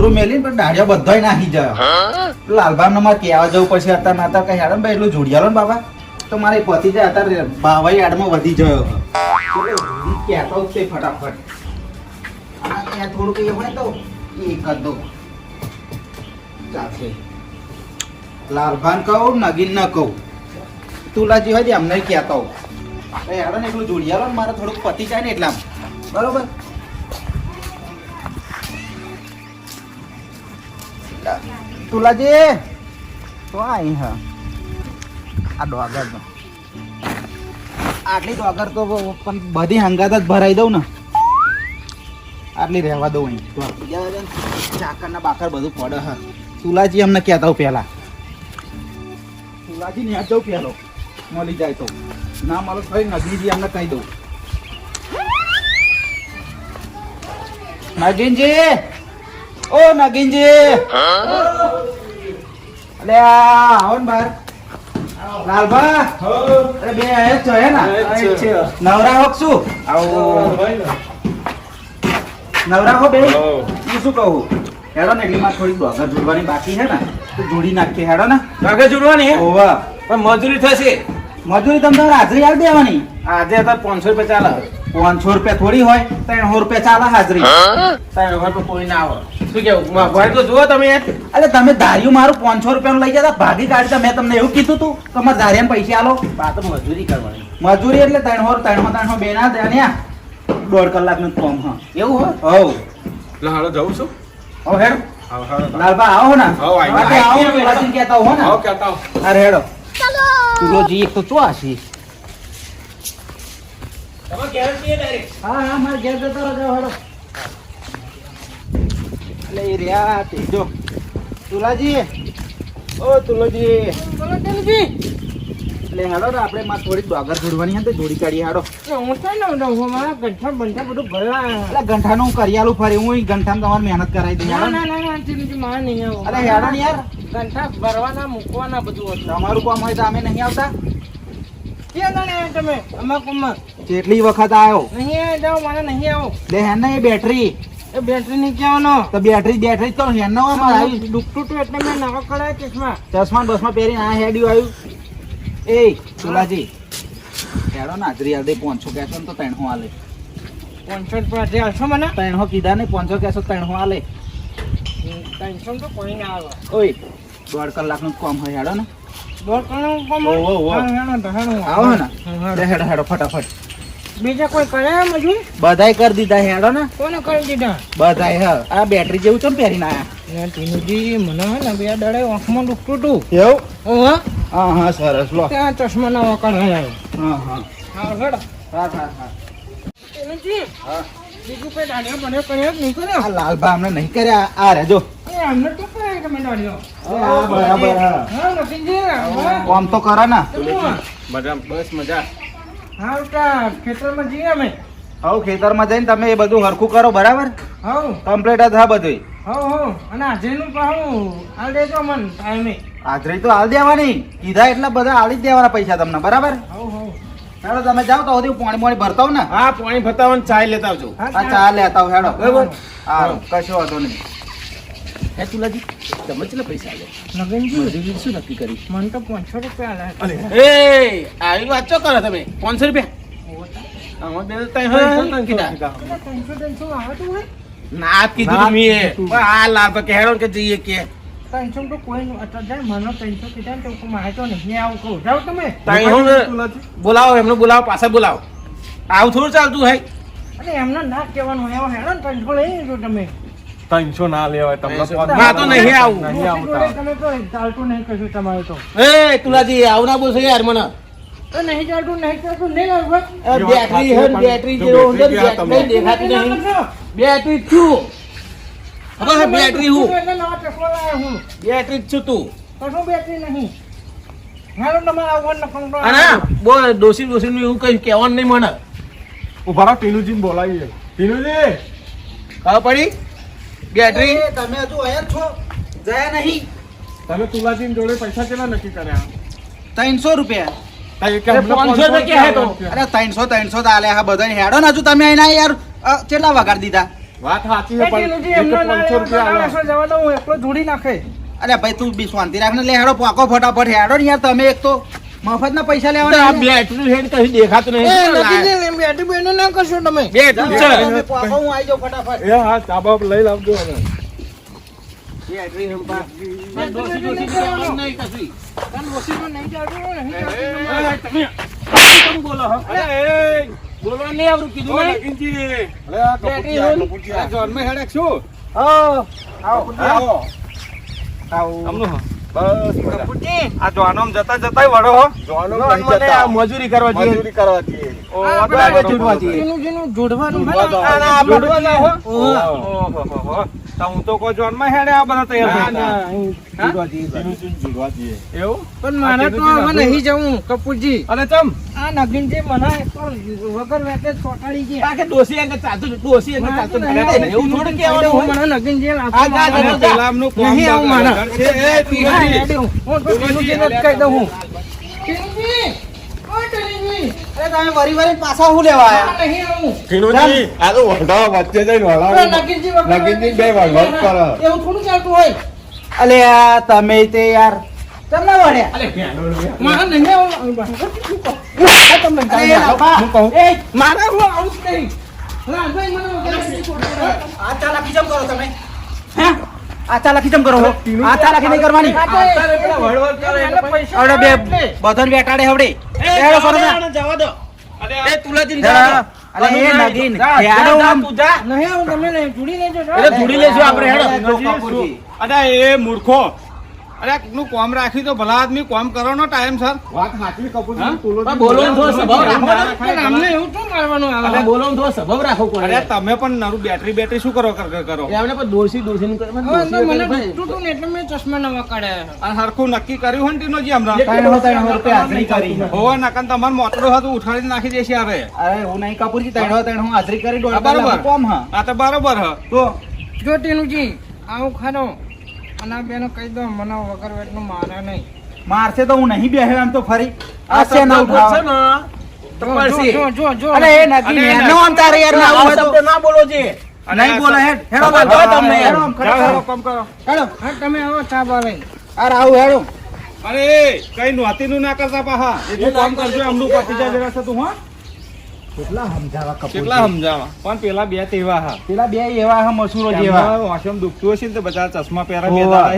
મજૂરો મેલી પણ દાડિયા બધાય નાખી જાય. લાલબામ ને મારે કહેવા જવું પછી અત્યારે નાતા કઈ હેડમ ભાઈ એટલું જોડિયાલો ને બાબા? તો મારે પતિ જાય અત્યારે બાવાઈ આડમાં વધી ગયો કહેતો છે ફટાફટ. થોડું ત્યાં થોડુંક એ હોય તો એક જ દો. ચાલશે લાલભાન કહું નગીન ન કહું. તુલાજી હોય તે અમને કહેતો. હેડો ને એટલું જોડિયાલો ને મારે થોડુંક પતિ જાય ને એટલા બરોબર? તુલાજી તો આઈ હા આ ડોગર નો આટલી ડોગર તો પણ બધી હંગાત જ ભરાઈ દઉં ને આટલી રહેવા દઉં અહીં તો ચાકર ના બાકર બધું પડે હા તુલાજી અમને કહેતા પહેલા તુલાજી ને જવું પહેલો મળી જાય તો ના મળો તો નગીનજી અમને કહી દઉં નગીનજી ઓ નગીનજી. અલે આ આવો ને બહાર. લાલભા. અરે બે આયા છો હે ને? નવરા હોક શું? નવરા હો બે હું શું કહું? હેડો ને એટલી માં થોડી ડોગર જોડવાની બાકી છે ને તો જોડી નાખીએ હેડો ને. કાગળ જોડવાની ઓવા પણ મજૂરી થશે. મજૂરી તમને હાજરી આવી દેવાની. આજે તો પાંચસો રૂપિયા ચાલે. પાંચસો રૂપિયા થોડી હોય ત્રણસો રૂપિયા ચાલે હાજરી. તારે ઘર કોઈ ના આવે શું કેવું? મા ભાઈ તો જુઓ તમે યાર તમે ધાર્યું મારું પાંચસો રૂપિયાનું લઈ જતા ભાગી કાઢતા મેં તમને એવું કીધું તું તમારે ધાર્યા પૈસા આલો. આ તો મજૂરી કરવાની. મજૂરી એટલે ત્રણસો ત્રણસો ત્રણસો બે ના ત્યાં ને દોઢ કલાકનું કોમ હા. એવું હોય? હવ. એટલે હાલો જવું છું. હવ હેડો. લાલભા આવો ને. આવો કેતા હો ને આવો કેતા હો. અરે હેડો. તુલોજી એક તો direct? હા હા મારે ઘેર જતો રહો હેડો. એટલે એ રહ્યા તે જો તુલાજી. ઓ તુલોજી. એટલે હાલો ને આપણે માં થોડી ડોગર જોડવાની હતી જોડી બધું હેડો એટલે ગંઠાનું કરિયાલું ફરી હું ગંઠામાં તમારે મહેનત કરાવી દઈ ના. ને. અરે હેડો ને યાર. ભરવાના મૂકવાના બધું હતું. તમારું કામ હોય તો અમે નહીં આવતા. કેટલી વખત આવ્યો. નહીં જાઓ મને નહીં આવો. લે હેન એ બેટરી. એ બેટરી ની કહેવાનો. તો બેટરી બેટરી તો હેન નો અમાર આવી. દુખતું તો એટલે મેં નવો કરાય ચશ્મા. ચશ્મા બસમાં પહેરીને આ હેડ્યું આવ્યું. એ સુલાજી હેડો ના હાજરી હાલ દે પાંચસો કહેશો ને તો ત્રણસો હાલે પાંચસો રૂપિયા હશો મને? ત્રણસો કીધા ને પાંચસો કહેશો ત્રણસો હાલે ત્રણસો તો કોઈ ના આવે. ઓય દોઢ કલાકનું કામ હોય હેડો ને. દોઢ કલાક કામ ઓ. હેડો આવો ને. હેડો. હેડો હેડો ફટાફટ. બીજા કોઈ કરે મજૂર બધાય કરી દીધા હેડો ને? કોને કરી દીધા? બધાય હ. આ બેટરી જેવું છે ને પહેરીને આયા. ને ટીનુજી મને હે ને બે દાડે આંખમાં દુખતું હતું. એવું? ઓહો હા. હા સરસ લો. ત્યાં ચશ્મા ના આવ્યો. હા હા. હા હેડો. હા હા હા. ટીનુજી હા. બીજું કોઈ દાડિયો બન્યો કર્યો નહીં કર્યો? આ લાલભા અમને નહીં કર્યા. આ રેજો અમને તો કરાય તમે દાડિયો. બરાબર, હા. હા નસીબજી તો કરો ને. બસ મજા. હા કા ખેતરમાં જઈએ અમે? હવ ખેતરમાં જઈને તમે એ બધું હરખું કરો બરાબર? હવ. કમ્પ્લીટ જ હા બધું હવ હવ. અને આજેનું પાહું હાલ દેજો મન ટાઈમે. હાજરી તો હાલ દેવાની. કીધા એટલા બધા આલી જ દેવાના પૈસા તમને બરાબર? હવ હવ. હેડો તમે જાઓ તો સુધી પાણી પાણી ભરતા હોવ ને. હા પાણી ભરતા હોય ચા લેતા આવજો. હા ચા લેતા આવો હેડો. બરાબર. હા કશો વાંધો નહીં. હે તુલાજી તમે કેટલા પૈસા લે નગનજી મજૂરી શું નક્કી કરી? મને તો પાંચસો રૂપિયા આલ્યા એ આવી વાત ચો કરો તમે? પાંચસો રૂપિયા? આમાં બે ત્રણ હોય, કીધા. ત્રણસો ત્રણસો આવતું હોય? ના કીધું. પણ આ લાભ કે હેડો કે જઈએ કે. ત્રણસો તો કોઈ નું અત્યારે જાય મને ત્રણસો કીધા ને તો મારે તો નહીં. આવું કહું. જાઓ તમે. તાઈ હું બોલાવો એમને બોલાવો પાછા બોલાવો. આવું થોડું ચાલતું હોય. અને એમને ના કહેવાનું એવો હેરાન ત્રણસો લઈ લેજો તમે. ત્રણસો ના લેવાય તમને ના તો નહીં આવું. નહીં આવતા. તમે તો ચાલતું નહીં કશું તમારે તો. એ તુલાજી આવું ના બોલશો યાર મને. તો નહીં ચાલતું નહીં ચાલતું નહીં લાવવા બેટરી હે બેટરી જેવો અંદર બેટરી દેખાતી નહીં. બેટરી છું ખબર બેટરી હું એટલે નવા ચશ્મા લાવ્યો હું. બેટરી જ છું તું. કશું બેટરી નહીં. ડોસી ડોસી નું એવું કઈ કેવાનું નહીં મને. ઊભા ટીનુજી ને બોલાવીએ. ટીનુજી! ખબર પડી? બેટરી તમે હજુ આયા છો. જયા નહીં. તમે તુલાજી જોડે પૈસા કેટલા નક્કી કર્યા? ત્રણસો રૂપિયા. અરે અમને 500 રૂપિયા હે તો. રૂપિયા. અરે ત્રણસો ત્રણસો આલે હા બધા હેડો ને હજુ તમે એના યાર કેટલા વગાડ દીધા? વાત સાચી છે પણ. જવા એકલો જોડી નાખે. અરે ભાઈ તું બી શાંતિ રાખ લે હેડો પાકો ફટાફટ હેડો ને યાર તમે એક તો. મફત પૈસા પૈસા આ બેટરી હેડ કશું દેખાતું એ નથી ને, બેટરી બેઠી ના કરશો તમે બેટરી છે તમે હું આવી જાઉં ફટાફટ એ હા બાપ લઈ લાવજો હવે. બેટરી હમ પા ડોસી બેટરી નહીં. નહીં કશું. તાર ડોશીમાં નહીં જાડો નહીં જાતું તમે બોલો હો? અરે, એ, બોલવા નહીં આવરું કીધું ઓ, નહીં? અરે, આ બેટી કપૂરજી, આ હોય. કપૂરજી, આ જોનમાં શું? આવો આવો આવો. આવો હા. બસ આ જોવાનોમ જતા જતાય વળો હો. જોવાનોમ જતા. મજૂરી કરવા જઈએ. મજૂરી કરવા જઈએ. ઓ, આ આ આપણે જોડવા જઈએ. જેનું જેનું જોડવાનું જોડવા હોય ને, જાઓ. આ જોડવા હો. ઓહો. ઓહો. હું તો કોઈ જોનમાં હેડે આ બધા તૈયાર ના, થઈને. ના, હું જોડવા જઈએ. જોડવા જઈએ. એવું પણ મારે તો આ હવે નહીં જવું કપૂરજી અને ચમ આ નગીનજી મને વગર વેતે જ ચોંટાડી આ કે ડોસી આગળ ચાલતું ડોસી ચાલતું એવું થોડું કહેવાનું. મને જા, કોમ નહીં આવું. છે. એ. હા, તો જ કહી દઉં. હું. આ તમે તે યાર તમને લે. મારે નહીં તમને અરે. હું મારે હું આવું જ નહીં. રાજાએ મને વગર વેતે ચોંટાડ્યો. આ ચાલાકી ચમ કરો તમે હે આ ચાલાકી ચમ કરો હો આ નહીં કરવાની આવડે બે બધાને બેટાડે હવડે એ, કરો ને. જવા દો. એ, તુલાજીને જા. જવા દો. અલે, એ નગીન. જા, આમ. તું નહીં આવું તમે જોડી લેજો એટલે જોડી લેશું આપણે, હેડો. અરે એ મૂર્ખો અરે નું કોમ રાખ્યું તો ભલા આદમી કોમ કરવાનો ટાઈમ સર. વાત સાચી કપૂર બોલો બોલવાનું સ્વભાવ રાખો અમને એવું શું કરવાનું આવે? અરે, બોલવાનું તો સ્વભાવ રાખો કોણ અરે તમે પણ નારું બેટરી બેટરી શું કરો કર કર? એમને પણ ડોસી ડોસીને કરે. મને હતું ને એટલે મેં ચશ્મા નવા કાઢ્યા. આ હરખું નક્કી કર્યું હોય ને ટીનોજી હમણાં? ત્રણ ત્રણ રૂપિયા હાજરી કરી. હોવા નકન તમારે મોટરો હતું ઉઠાડીને નાખી દેશે અરે અરે હું નહીં કપૂરજી ત્રણ ત્રણ હું હાજરી કરી દોઢ બરાબર. કોમ હા. આ તો બરોબર હ. તો? જો જી આવું ખરો. અને બેનો કહી દો મને વગર વેટનું મારે નહીં. મારશે તો હું નહીં બેસે તો ફરી. આ આ છે ના? ઉઠાવ જો, જો, જો, જો. અરે એ નગીન અને આમ તારે યાર ના આ આવું હોય તો શબ્દ ના બોલો છે. નહીં બોલે હેડ હેડો ખબર તમને હેડો. કામ કરો. હેડો. હા, તમે આવો ચા બા અરે આવું હેડો. અરે કઈ નોતીનું ના કરતા પાહા. કામ કરજો એમનું પતી જાય જરા તું હા. કેટલા સમજાવા કપૂરજી. કેટલા સમજાવા? પણ પેલા બે તેવા હા. પેલા બે એવા હા મસૂરો જેવા. વાસમ દુખતું હશે ને તો બધા ચશ્મા પહેરા બે હોવા.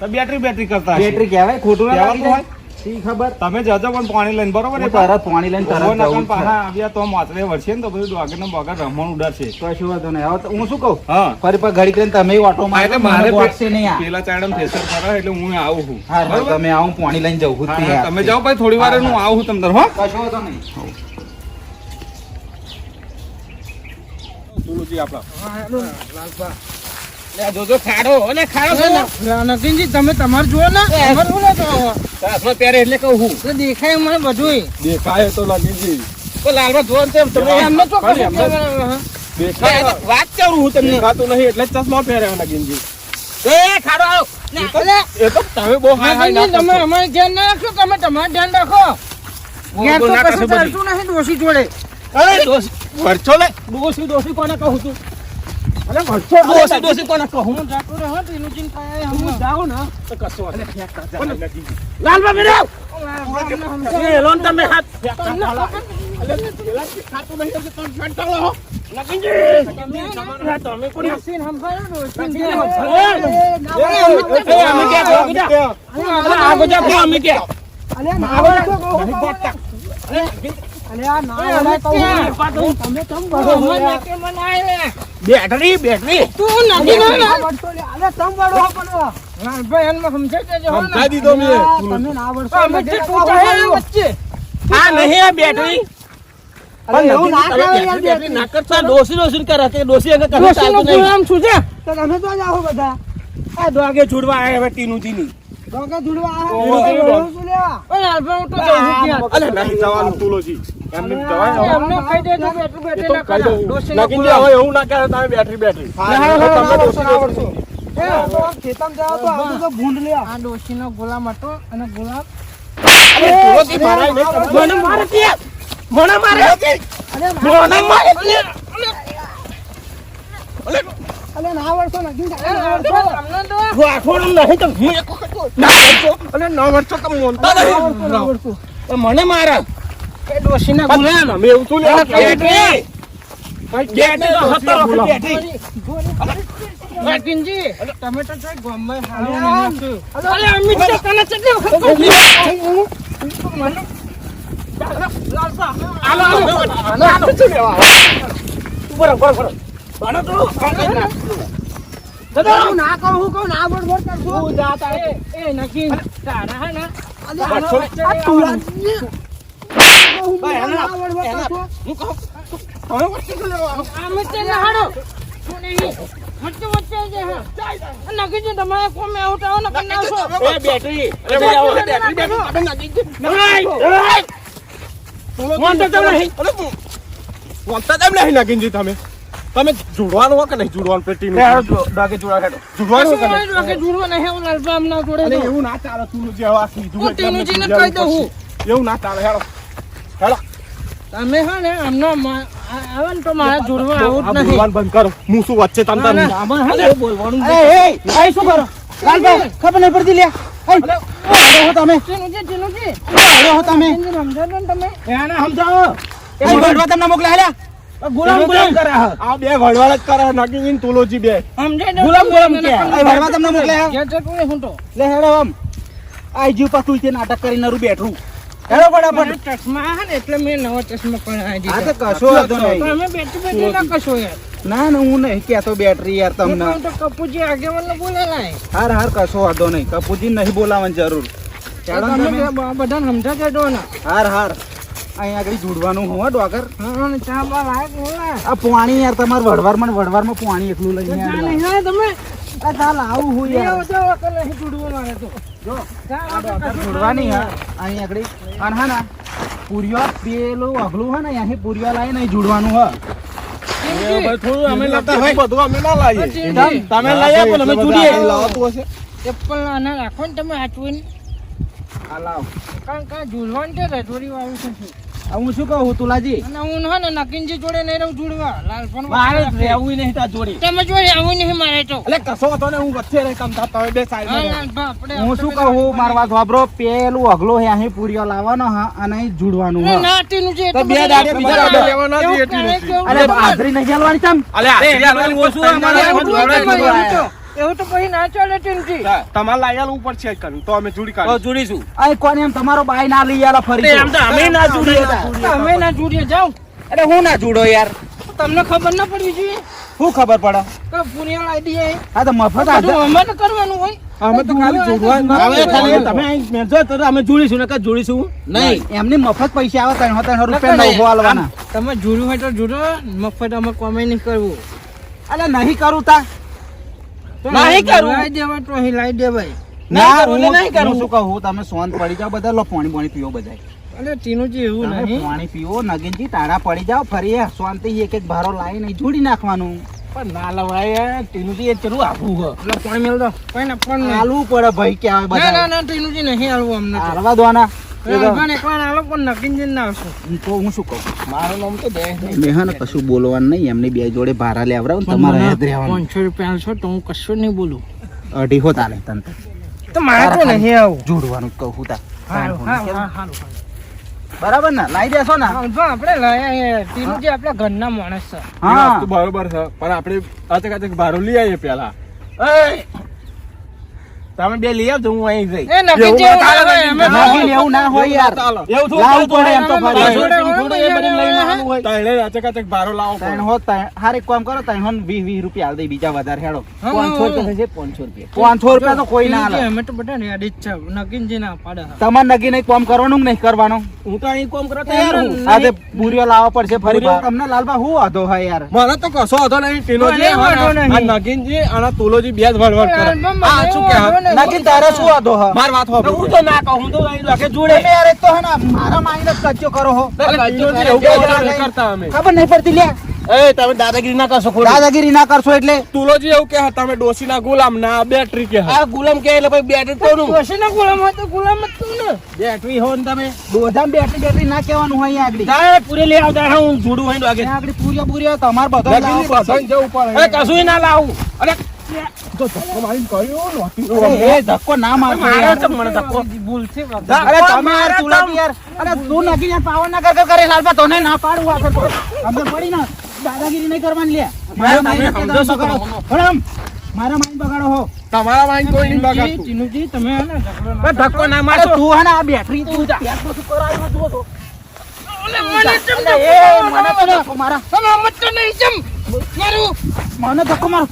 તો બેટરી બેટરી કરતા બેટરી કહેવાય? ખોટું ના લાગી જાય. શી ખબર? તમે જજો પણ પાણી લઈને બરોબર તરત પાણી લઈને તરત જવું છે. પાછા આવ્યા તો મોતરે વળશે ને તો બધું ડોગર ને બોગર રમણ ઉડાડશે. કશું વાંધો નહીં. હવે હું શું કહું? હા. ફરી પર ઘડી કરીને તમે ઓટો હા, એટલે મારે મને નહીં પેલા ચાડમ થેસર એટલે હું આવું છું. હા હા, તમે આવું પાણી લઈને જવું તમે જાઓ ભાઈ થોડી વાર હા, હું આવું તમને હો. કશો વાંધો નહીં. તુલુજી આપડા લાલપા. જોજો ખાડો અને ને. ના, નગીનજી, તમે તમારે જુઓ ને તમારે શું ના ચશ્મા પહેરે એટલે કહું તો દેખાય મને બધુંય. દેખાય તો લાગી તો લાલમાં જોવો ને તમે એમને તો ખાલી કશું એમને. કહેવાનું, હા. દેખાય વાત કરું હું તમને. દેખાતું નહીં એટલે ચશ્મા એ ખાડો આવ્યો એ તો તમે બહુ હાય હાય ના તમે અમારે ધ્યાન ના તમે તમારે ધ્યાન રાખો. ઘેર તો કશું ચાલતું નહીં ડોશી જોડે. અરે ડોસી વરચો લે ડોસી ડોસી કોને કહું છું અરે વરચો ડોસી ડોસી કોને કહું હું જાતો રહ્યો હો, પાસે હું જાઉં ને તો કસો અરે નહીં. પણ લાગીનજી. લાલબા મેરે. એ લોન તમે હાથ તમે બેટરી બેટરી તું નથી ને ના વળતો લે. અલે, તમ વળો પણ. લાલભાઈ, એમને સમજાઈ દીધો મેં. આ નહીં આ બેટરી ડોસી કરે કે? તો તમે તો જાઓ બધા. આ દોગે છોડવા આયા હવે ટીનુજી ની ડોકા ધૂળવા આ ઓહો, હે. ઓહો. ડોહું શું લેવા? ઓય, લાલભાઈ, તો જઉં અલે, નહીં જવાનું. તુલોજી એમને જવાય એમને કહી દેજો કે એટલું બેટરી ના કહી કરાવ. દઉં ડોશીનો લાગીનજી હવે એવું ના કરે તમે બેટરી બેટરી તમને એ, આ તો આમ ખેતરમાં તો આવતું તો ભૂંડ લે. આ ડોશીનો ગુલામ હતો અને ગુલામ અરે, તુલસી મારાય મને મારે. મને મારે અરે, મને મારે. અલે ના વળશો નગીન કાકા ના વળશો તમને તો? વાઠોડું નહીં તો હું એક વખત ના વળશો અલે ના વળશો તમે મોનતા નહીં ના વળશો તો મને મારા. કે ડોશીના ગુલામ. અમે એવું તું લેવા બેટરી. બેટરી તો હતા બેટરી નાગિનજી, તમે તો કઈ ગામમાં હારો અરે નહીં. નાખ્યો. અલે અમિત તો તને કેટલી વખત મને લાલસા. આલો આલો આલો આલો શું લેવા ઉપર ઉપર ઉપર બનો તો દાદા! હું ના કહું હું કહું ના બોલ બોલ કરશું તું જા તારે. એ નાગિન, તારા હે ને, અલે આ તું ના બોલ બોલ એના- હું કહું, હવે વચ્ચે શું લેવા આ વચ્ચે ના હારો. તું વચ્ચે વચ્ચે જે હે. આ નાગિનજી, તમારે કોમે આવું આવો ને કરી નાખશો. એ બેટરી અરે આવો બેટરી બેટરી તમે નાખી દે નહીં વાંધો તો નહીં. વંતા તેમ નહીં નાખીને તમે. તમે જોડવાનું હોય કે નહીં જોડવાનું પેટીનું? ડાકે જુડા હેડો જોડવાનું હોય કે નહીં? ડાકે કે હે નહીં, એવું ના જોડે અરે એવું ના ચાલે તું જે આવા કીધું હું એટલે અમને કહી દઉં હું. એવું ના ચાલે હેડો હેડો તમે હે ને મા- આવે ને તો મારા જોડવા આવું જ નહીં બોલવાનું બંધ કરો. હું શું વચ્ચે તમ ના, આમાં હે બોલવાનું અરે એ આ શું કરો? લાલભાઈ ખબર નહીં પડતી લે એ, હો તમે. ટીનુજી, આડો હો તમે. સમજાવો ને તમે. એને સમજાવો. એ વડવા તમને મોકલા હેલા ગુલામ ગુલામ કરે આ બે વડવાળ જ કરે નાગીન તુલોજી બે. સમજાઈ ગુલામ ગુલામ કે આ વડવા તમને મોકલ્યા ઘેર જતું રહે હું તો. લે હેડો આમ. આ જીવ પાછું તે નાટક કરીને બેઠું. હેડો ફટાફટ. ચશ્મા હે એટલે મેં નવો ચશ્મા પણ આ તો કશો વાંધો નહીં. તમે બેઠી બેઠી ના કશો યાર. ના ના હું નહીં કેતો બેટરી યાર તમને. કપુજી તો કપૂજી આગેવાનને બોલેલા હાર હાર કશો વાંધો નહીં. કપૂજી નહીં બોલાવવાની જરૂર. તમે તમે. બે- બધાને સમજાવજો હાર હાર. અહીં આગળ જોડવાનું હોય ડોગર. આ પાણી યાર તમારે વડવારમાં ને વડવારમાં પાણી એકલું લઈને નહીં તમે? આ ચાલ આવું હું યાર. તો નહીં જોડવું મારે તો. નહીં હા અહીં આગળ અને હા ના પૂરિયો પેલું અગલું હે ને અહીંયાથી પૂરિયો લાવીને અહીં જોડવાનું હ. થોડું અમે લાવતા હોય. બધું અમે ના લાવીએ. તમે લઈ આપો અમે જોડીએ લાવતું હશે એપલ નાના રાખો ને તમે હાચવીને. આ લાવ. કારણ કે ઝૂલવાનું છે રજોરી વાળું છે. હું શું કહું તુલાજી? અને હું હે ને નકીનજી જોડે નહીં રહું જોડવા. લાલપણ મારે રહેવું નહીં તા જોડી. તમે જો રહેવું નહીં મારે તો. એટલે કશો હતો ને હું વચ્ચે રહી કમ થતા હોય બે સાઈડ હું શું કહું મારવા પેલું અગલો હે અહીં પૂરિયો લાવવાનો હા અને અહીં જોડવાનું હા. હ જે તો બે દાડે બીજા દાડે લેવાનો છે. એવું અરે. હાજરી નહીં ચાલવાની ચમ અલે એવું તો એવું તો- એવું તો પછી ના ચાલે ટીનુજી. તમારે લાયેલું ઉપર છે કરું. તો અમે જોડી કાઢો જોડીશું અહીં કોને એમ તમારો બાય ના લઈ આલા ફરી અમે ના જોડીએ. અમે ના જોડીએ જાવ અરે હું ના જોડો યાર? તમને ખબર ના પડવી જોઈએ? શું ખબર પડે? કે પુનિયા લાવી દઈએ આ તો મફત બધું અમે તો કરવાનું હોય. અમે તો ખાલી જોડવા હવે ખાલી તમે અહીં મેળજો તો અમે જોડીશું ને કાં જોડીશું. નહીં. એમની મફત પૈસા આવે ત્રણ ત્રણ રૂપિયા નવો હાલવાના. તમે જોડ્યું હોય તો જોડો મફત અમે કોમે નહીં કરવું. અરે નહીં કરું તા. નહીં કરું. લાવી દેવાય તો લાવી દેવાય. ના હું નહીં કરું. શું કહું તમે સોન પડી જાવ બધા લો પાણી પાણી પીઓ બધા અરે ટીનુજી એવું નહીં. પાણી પીવો નગીનજી તાળા પડી જાઓ ફરી શાંતિ એક એક ભારો લાવીને જોડી નાખવાનું. પણ ના લવાય ટીનુજી એ ચલું આપવું હ. એટલે પાણી મેળ દો. કોઈ ના પણ હાલવું પડે ભાઈ કે આવે ના ના બધા ના ટીનુજી નહીં હાલવું અમને. હાલવા દો ના એ તો- પણ એકવાર હાલો પણ નકીનજી ના આવશું તો હું શું કહું? મારું નામ તો દે મેં કશું બોલવાનું નહીં એમની બે જોડે ભારા લેવડાવું તમારે યાદ રહેવાનું. પાંચસો રૂપિયા તો હું કશું નહીં બોલું. અઢી હો તાલે તને. તો. તો મારે તો નહીં આવું. જોડવાનું કહું તા. બરાબર ને? લાવી દેશો ને. આપણે લાયા ટીનુજી આપણા ઘરના માણસ છે. હા. બરોબર છે પણ આપણે આચક આચક ભારું લઈ આવીએ પેલા. તમે બે લઈ આવજો હું અહીં જઈ એ નકીનજી એવું ના હોય, અમે નાખીને એવું ના હોય યાર. એવું લાવવું પડે એમ તો ફરી. જોડે એ બધું લઈને હોય, હોય. તાણે આચક આચક ભારો લાવો ત્રણ હો ત્રણ- હાર એક કામ કરો ત્રણ હો ને વીસ વીસ રૂપિયા આલ દે બીજા વધારે હેડો. હા, પાંચસો હા, રૂપિયા થશે પાંચસો રૂપિયા. પાંચસો રૂપિયા તો કોઈ ના ટીનુજી, અમે તો બધા રેડી જ છે નકીનજી ના પાડે છે. તમારે નગી કામ કરવાનું નહીં કરવાનું? હું તો અહીં કોમ કરો હું. આજે પૂરીઓ લાવવા પડશે ફરી તમને લાલબા હું વાંધો હોય યાર? મને તો કશો હતો નહીં. આ નગીનજી અને તુલોજી બે જ વળવળ કરે. આ શું કે વાંધો તારે શું વાંધો હોય માર વાત હો હું તો ના કહું હું તો અહીં લાગે જોડે. તમે યાર તો હે ને મારા માઈન કચ્ચો કરો હો. કરતા અમે. ખબર નહીં પડતી લ્યા. એ તમે દાદાગીરી ના કરશો ખોટી. દાદાગીરી ના કરશો એટલે. તુલોજી એવું કે તમે ડોશીના ગુલામ ના બેટરી કે આ ગુલામ કે એટલે પછી બેટરી તો ગુલામ હોય તો ગુલામ જ તું ને બેટરી હો ને તમે. દોધામ બેટરી બેટરી ના કહેવાનું હોય આગળ. જાય પૂરી લઈ આવતા હું જોડું હોય આગળ. આગળ પૂરી પૂરી તમારે બધો. જવું પડે. કશું ના લાવું. અરે તો ધક્કો મારીને કર્યો નહોતી એ ધક્કો ના મારશો મારે મને ધક્કો. ભૂલથી અરે તમે યાર તુલાજી યાર. અરે તું નાખી યાર પાવર ના કર? કર કરે લાલબા તને ના પાડું આગળ તો. ખબર પડી ને. દાદાગીરી નહીં કરવાની લે. મારા તમે સમજો છો? બગાડો હરામ, મારા માઇન્ડ બગાડો હો. તમારા માઇન્ડ કોઈ નહીં બગાડતું. ચીનુજી તમે હે ને ધક્કો ના અરે તું હે ને આ બેટરી તું જા. બેટરી તું કરાવ્યો જુઓ તો. મને ચમ અરે, મને મારા. તમે મત નહીં ચમ. મારું! મને ધક્કો મારો.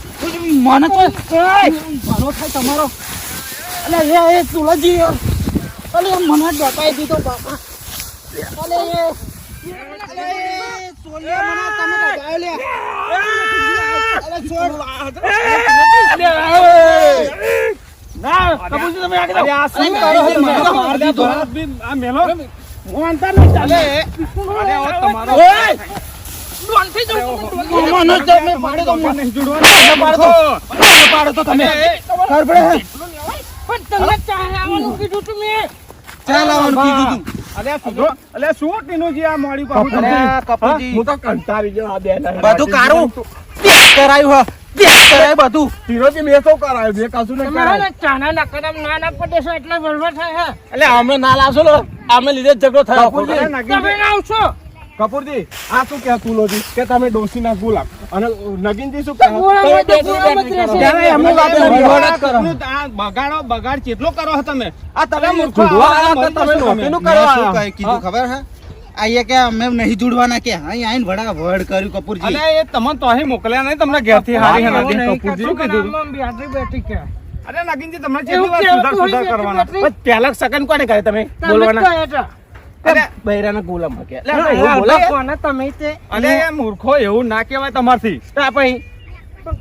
મને તો ભલો થાય તમારો. અલે એ એ તુલજી અલે મને ડપાઈ દીધો બાપા. અલે એ. સોલિયા મને તમે ડગાયો લે અલે છોડ. ના કબૂલજી તમે આગળ આ શું કરો છો? મને તો માર દીધો. આ મેલો. મોહનતા નહીં ચાલે. અરે તમારો. ઓય! ડોનથી મને પાડો તો. મને. તો તો તમે. પડે? પણ તમને કીધું તું મેં. કીધું તું. બધું કારું કરાયું બધું? મેં તો કરાયું. કશું નહીં ચાના ના કદમ ના ના પડે એટલે બરોબર થાય હે? એટલે અમે ના લાવશો લો. અમે લીધે ઝઘડો થયો. તમે આવશો. કપૂરજી આ શું કે તુલોજી કે તમે ડોશીના ગુલાબ. અને નગીનજી શું કહે? કરો. બગાડો બગાડ કેટલો કરો છો તમે? આ તમે મૂર્ખો, તમે આવ્યા. કીધું ખબર હે? આઈએ કે અમે નહીં જોડવાના કે હા આઈને વડા વડ કર્યું કપૂરજી. અને એ તમને તો અહીં મોકલ્યા નહીં તમને ઘેરથી હારી હલાદી કપૂરજી. શું કીધું? બેટરી બેટરી કે અરે નગીનજી તમને કેટલી વાર સુધાર સુધાર કરવાના. પહેલા સેકન્ડ કોને કહે તમે બોલવાના? બૈરાના ગુલામ કે? એટલે ના, આપણે એવું ના, બોલે કોને તમે તે? અરે મૂર્ખો એવું ના કહેવાય તમારથી. આ પછી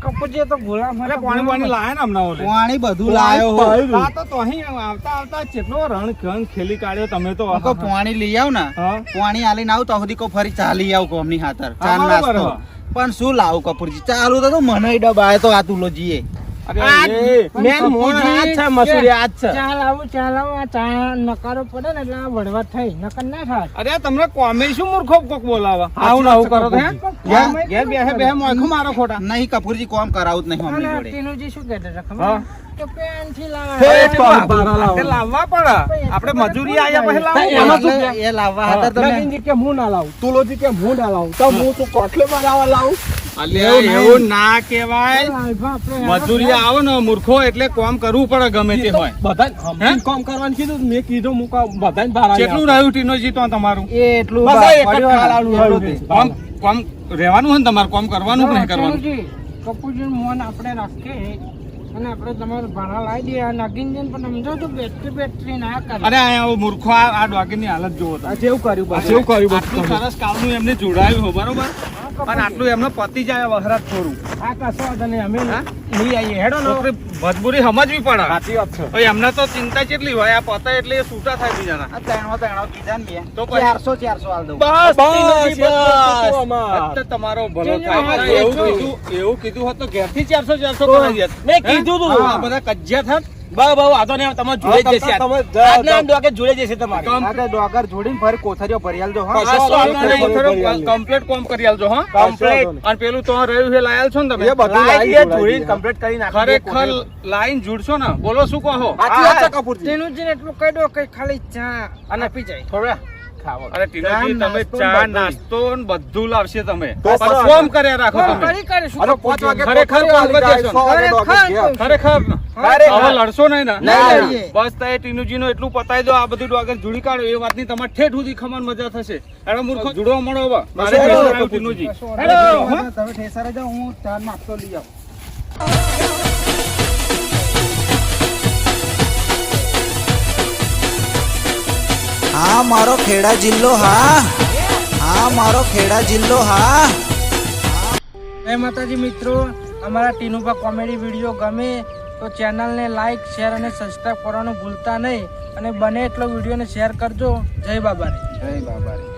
કપૂરજી તો ગુલામ પાણી પાણી લાયા ને હમણાં પાણી બધું લાયો આ તો તો અહીં આવતા આવતા કેટલો રણ ખેલી કાઢ્યો તમે તો. પાણી લઈ આવ ને. પાણી આલીને આવ તો સુધી કો ફરી ચાલી આવ કોમની હાથર ચા નાસ્તો. પણ શું લાવું કપૂરજી? ચાલુ તો મને ડબાય તો આ તુલોજીએ મેન મોણ આ છે મસૂરી આ છે. ચાલ આવું ચાલ આવું આ ચા નકારો પડે ને એટલે આ વડવા થઈ નકર ના થાય. અરે તમને કોમે શું મૂર્ખો કોક બોલાવા? આવું આવું કરો તો. બેહે બેહે મોંખું મારો ખોટા. નહીં કપૂરજી કોમ કરાવું જ નહીં મમ્મી જોડે. ટીનુજી શું કહેતા હતા ખબર? લાવવા પડે. આપણે મજૂરી પછી એ લાવવા હતા તમે? કે હું ના લાવું? તુલોજી કે હું ના લાવું? તો હું. તું કોટલે બનાવવા લાવું? એવું ના કહેવાય. મજૂરી આવો ને મૂર્ખો એટલે કામ કરવું પડે ગમે તે હોય. બધા? કામ કરવાનું કીધું મેં કીધું હું બધાને બહાર કેટલું રહ્યું ટીનો જીતો તમારું? એટલું. કામ કામ રહેવાનું હોય ને તમારે કામ કરવાનું કે નહીં કરવાનું? કપૂરજી મોન આપણે રાખીએ. અને આપણે તમારે ભાડા લાવી દઈએ આ નાગીનજીને પણ સમજો તો બેટરી બેટરી ના કરે અરે અહીંયા મૂર્ખો આ ડોગીની હાલત જોવો તમે. જેવું કર્યું જેવું કર્યું આટલું સરસ કામનું એમને જોડાયું હો, બરોબર? અને આટલું એમનો પતી જાય વહરાત થોડું. આ કશો અને અમે હા? લઈ આવીએ. હેડો નો મજબૂરી સમજવી પડે. સાચી વાત છે. એમને તો ચિંતા કેટલી હોય? આ પતા એટલે એ છૂટા થાય બીજાના. આ ત્રણો ત્રણો કીધા ને તો ચારસો ચારસો હાલ દઉં. બસ બસ, બસ, બસ. તમારો ભલો થાય. એવું કીધું એવું કીધું હોત તો ઘેરથી ચારસો ચારસો કરાવી મેં કીધું તું. બધા કજિયા થાત. બા બા વાંધો નહીં તમારે જોડે જશે તમે આજના જાઓ. જોડે જશે તમારે. કમ- જોડીને ફરી કોથરીઓ ભરી આલજો હા. કરી આલીએ. કમ્પ્લીટ કોમ કરી આલજો હા. કમ્પ્લીટ. અને પેલું તો રહ્યું છે લાયેલ છો ને તમે? એ બધું લાઈ લાઈ દઈએ, જોડાઈ જોડીને. કરી નાખી ખરેખર લાઈન જુડશો ને બોલો શું કહો? સાચી વાત છે કપૂરજી એટલું કહી દો કે ખાલી ચા અને આપી જાય. થોડા ખાવા. અરે ટીનાજી તમે ચા નાસ્તો ને બધું લાવશે તમે. તો પણ પછી કોમ કર્યા રાખો તમે. અરે કપૂરજી. વાગે ખરેખર ખરેખર. હવે લડશો નહીં ને? બસ તો એ ટીનુજી નું એટલું પતાઈ દો આ બધું ડોગર જુડી કાઢો એ વાતની તમારે ઠેઠ સુધી ખમણ મજા થશે. અરે મૂર્ખો જુડો મળો હવે. મારે. ટીનુજી. હેડો. તમે ઠેસરે જાઓ હું ચા નાસ્તો લઈ આવું. હા મારો ખેડા જિલ્લો હા. હા મારો ખેડા જિલ્લો હા. જય માતાજી મિત્રો અમારા ટીનુભા કોમેડી વીડિયો ગમે તો ચેનલને લાઈક શેર અને સબસ્ક્રાઈબ કરવાનું ભૂલતા નહીં. અને બને એટલો વિડીયોને શેર કરજો. જય બાબારી. જય બાબા રે.